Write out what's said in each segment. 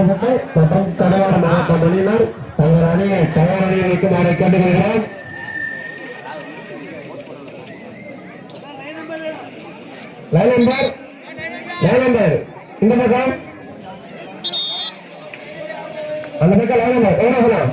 புதுக்கோட்டை மற்றும் கடலூர் மாவட்ட அணியினர் தங்கள் அணியை தயார் அணியை வைக்குமாறு கேட்டுக்கொள்கிறோம் லைன் நம்பர் லைன் நம்பர் இந்த பக்கம். அந்த பக்கம் லைன் நம்பர் எவ்வளோ சொல்லலாம்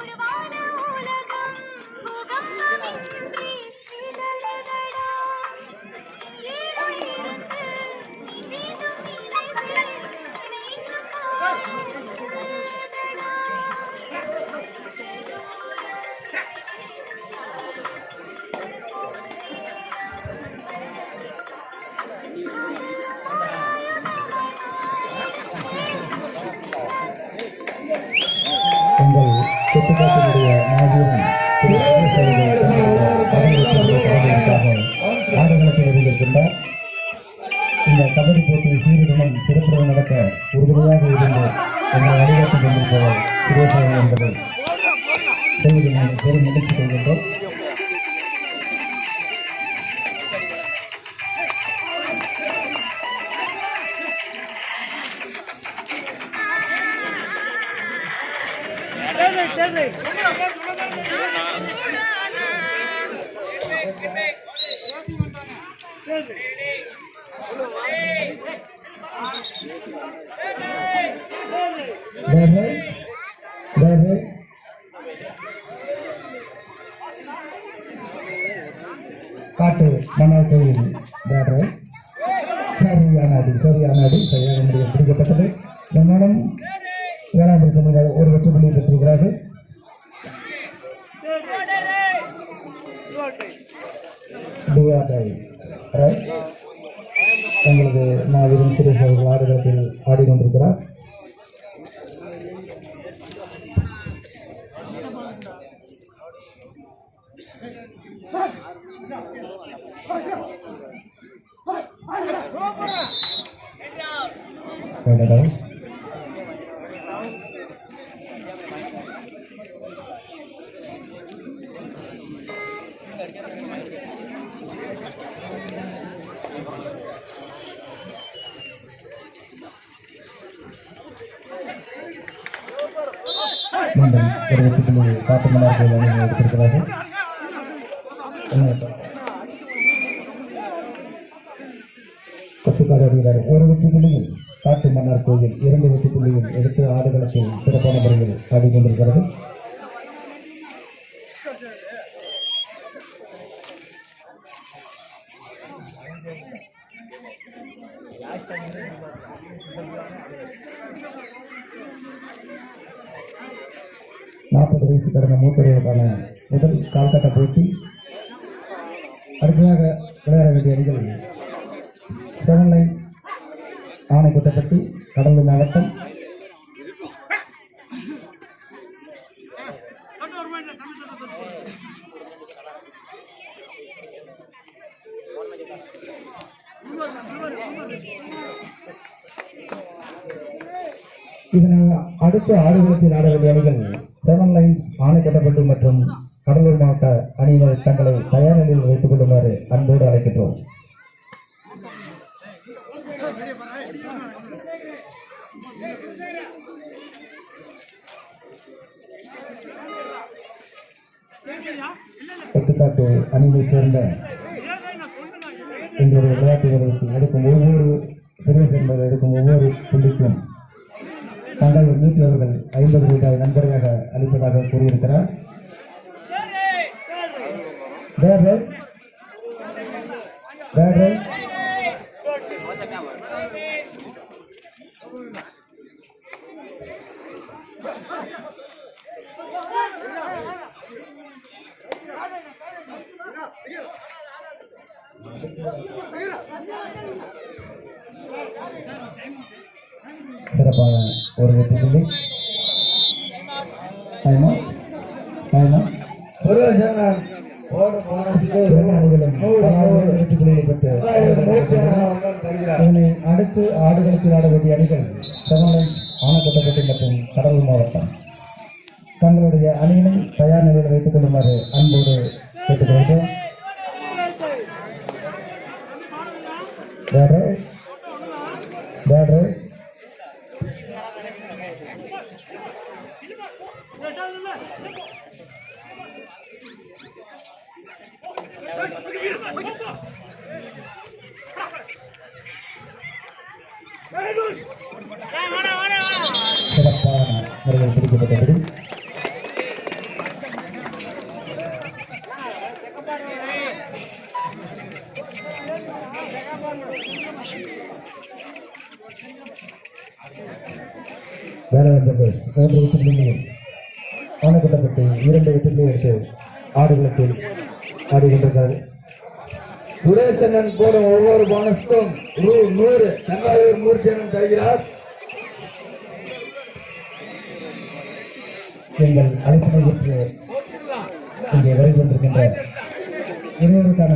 உருவான உங்கள் சுற்றுலாத்தினுடைய மாபெரும் திரு விவசாயிகள் இந்த கபடி போட்டி சீருடனும் சிறப்புடன் நடக்க உறுதுணையாக இருந்து எங்களை வழிகாட்டிக் கொண்டிருப்பவர் விவசாயிகள் என்பதை பெரும் மகிழ்ச்சி கொள்கின்றோம் காட்டு மன்னார் கோயில் டிரைவர் சரியான அடி சரியான அடி சரியாக முடிவு பிடிக்கப்பட்டது. நம்மளும் வேளாண் சமூகம் ஒரு வெற்றி புள்ளியை பெற்றிருக்கிறார்கள் டிஆர்ஐ ரைட் எங்களது மாவீரன் சுரேஷ் அவர்கள் ஆடுகளத்தில் ஆடிக்கொண்டிருக்கிறார் Thank you. மீண்டும் ஒரு வெற்றி புள்ளி காட்டு மன்னார் கோயில் அணியை எடுத்திருக்கிறார்கள் கொத்துக்காடு ஒரு வெற்றி புள்ளியும் காட்டு மன்னார் கோயில் இரண்டு வெற்றி புள்ளியும் எடுத்து ஆடுகளத்தில் சிறப்பான முறையில் ஆடிக்கொண்டிருக்கிறது நாற்பது வயசு கடந்த மூத்தவர்களுக்கான முதல் கால்கட்ட போட்டி. அடுத்ததாக விளையாட வேண்டிய அணிகள் செவன் லைன்ஸ் ஆணைக்குட்டப்பட்டி கடலூர் மாவட்டம் இதனை அடுத்த ஆடுகளத்தில் ஆட வேண்டிய அணிகள் செவன் லைன்ஸ் ஆணைக்கட்டப்பட்டு மற்றும் கடலூர் மாவட்ட அணியினர் தங்களை தயார் நிலையில் வைத்துக் கொள்ளுமாறு அன்போடு அழைக்கின்றோம். எடுத்துக்காட்டு அணியைச் சேர்ந்த எங்களுடைய எடுக்கும் ஒவ்வொரு சுரேஷ் என்பவர் எடுக்கும் ஒவ்வொரு புள்ளிக்கும் தங்கள் வீட்டில் அவர்கள் ஐம்பது ரூபாய் நன்கொடையாக அளிப்பதாக கூறியிருக்கிறார். Bad right? சிறப்பான ஒரு வெற்றி புள்ளி. டைமா டைமா முருகேசன் ஓடு போனதுக்கு இரு அணிகளும் தலாவது வெற்றி புள்ளியை பெற்று இதனை அடுத்து ஆடுகளுக்கு ஆட வேண்டிய அணிகள் செவன் ஆனக்கோட்டப்பட்டி மற்றும் கடலூர் மாவட்டம். தங்களுடைய அணியினை தயார் நிலையில் வைத்துக் கொள்ளுமாறு அன்போடு கேட்டுக்கொள்கிறோம். Bad right? Bad right? சிறப்பான முறையில் பிடிக்கப்பட்டபடி வேளாண் பிரதேஷ் மூன்று விட்டுகளில் ஆணைக்கட்டப்பட்டு இரண்டு விட்டு எடுத்து ஆடுகளத்தில் ஆடிக்கொண்டிருக்கிறது சுரேசனன் போடும் ஒவ்வொரு போனஸ்க்கும் ரூ நூறு. தங்காயூர் மூர்ச்சனன் தருகிறார். எங்கள் அழைப்பினை ஏற்று இங்கே வருகின்றிருக்கின்ற இருவருக்கான